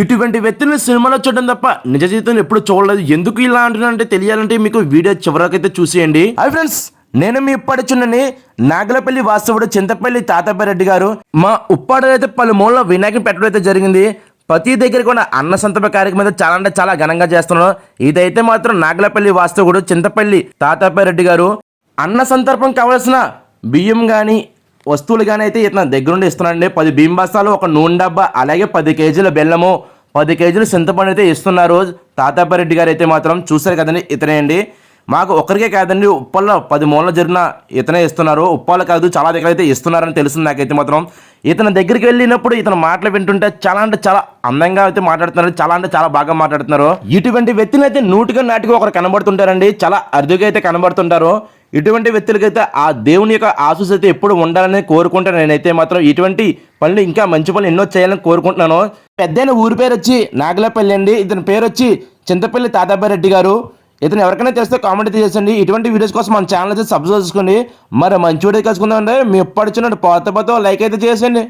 ఇటువంటి వ్యక్తులను సినిమాలో చూడడం తప్ప నిజ జీవితంలో ఎప్పుడు చూడలేదు. ఎందుకు ఇలా అంటున్నానంటే తెలియాలంటే మీకు వీడియో చివరికైతే చూసేయండి. హాయ్ ఫ్రెండ్స్ నేను మీ ఇప్పటి చున్నని నాగలపల్లి వాస్తవుడు చింతపల్లి తాతాపరెడ్డి గారు. మా ఉప్పాడలో అయితే పలు మూలలో వినాయకుని పెట్టడం అయితే జరిగింది. ప్రతి దగ్గర కూడా అన్న సంతప కార్యక్రమం అయితే చాలా అంటే చాలా ఘనంగా చేస్తున్నారు. ఇదైతే మాత్రం నాగలపల్లి వాస్తవుడు చింతపల్లి తాతాపరెడ్డి గారు. అన్న సందర్భం కావాల్సిన బియ్యం కానీ వస్తువులు కానీ అయితే ఇతను దగ్గరుండి ఇస్తున్నాడండి. పది బియ్యం బస్తాలు ఒక నూనె డబ్బా అలాగే పది కేజీల బెల్లము పది కేజీలు చింతపండు అయితే ఇస్తున్నారు తాతాపరెడ్డి గారు అయితే మాత్రం చూశారు కదండి ఇతనే అండి. మాకు ఒక్కరికే కాదండి ఉప్పల్లో పది మూలలో జరిగిన ఇతనే ఇస్తున్నారు. ఉప్పాలు కాదు చాలా దగ్గర అయితే ఇస్తున్నారని తెలిసింది నాకైతే మాత్రం. ఇతని దగ్గరికి వెళ్ళినప్పుడు ఇతను మాటలు వింటుంటే చాలా అంటే చాలా అందంగా అయితే మాట్లాడుతున్నారు చాలా అంటే చాలా బాగా మాట్లాడుతున్నారు. ఇటువంటి వ్యక్తులు అయితే నూటిగా నాటిగా ఒకరు కనబడుతుంటారండి చాలా అరుదుగా అయితే కనబడుతుంటారు. ఇటువంటి వ్యక్తులకైతే ఆ దేవుని యొక్క ఆశీస్ అయితే ఎప్పుడు ఉండాలని కోరుకుంటాను. నేనైతే మాత్రం ఇటువంటి పనులు ఇంకా మంచి పనులు ఎన్నో చేయాలని కోరుకుంటున్నాను. పెద్దైన ఊరి పేరు వచ్చి నాగలపల్లి అండి. ఇతని పేరు వచ్చి చింతపల్లి తాతాబారెడ్డి గారు. ఇతను ఎవరికైనా తెలిస్తే కామెంట్ చేసండి. ఇటువంటి వీడియోస్ కోసం మన ఛానల్ అయితే సబ్స్క్రైబ్ చేసుకోండి. మరి మంచి వీడియో కలుసుకుందామంటే మీ ఎప్పటి పాత పాత లైక్ అయితే చేసేయండి.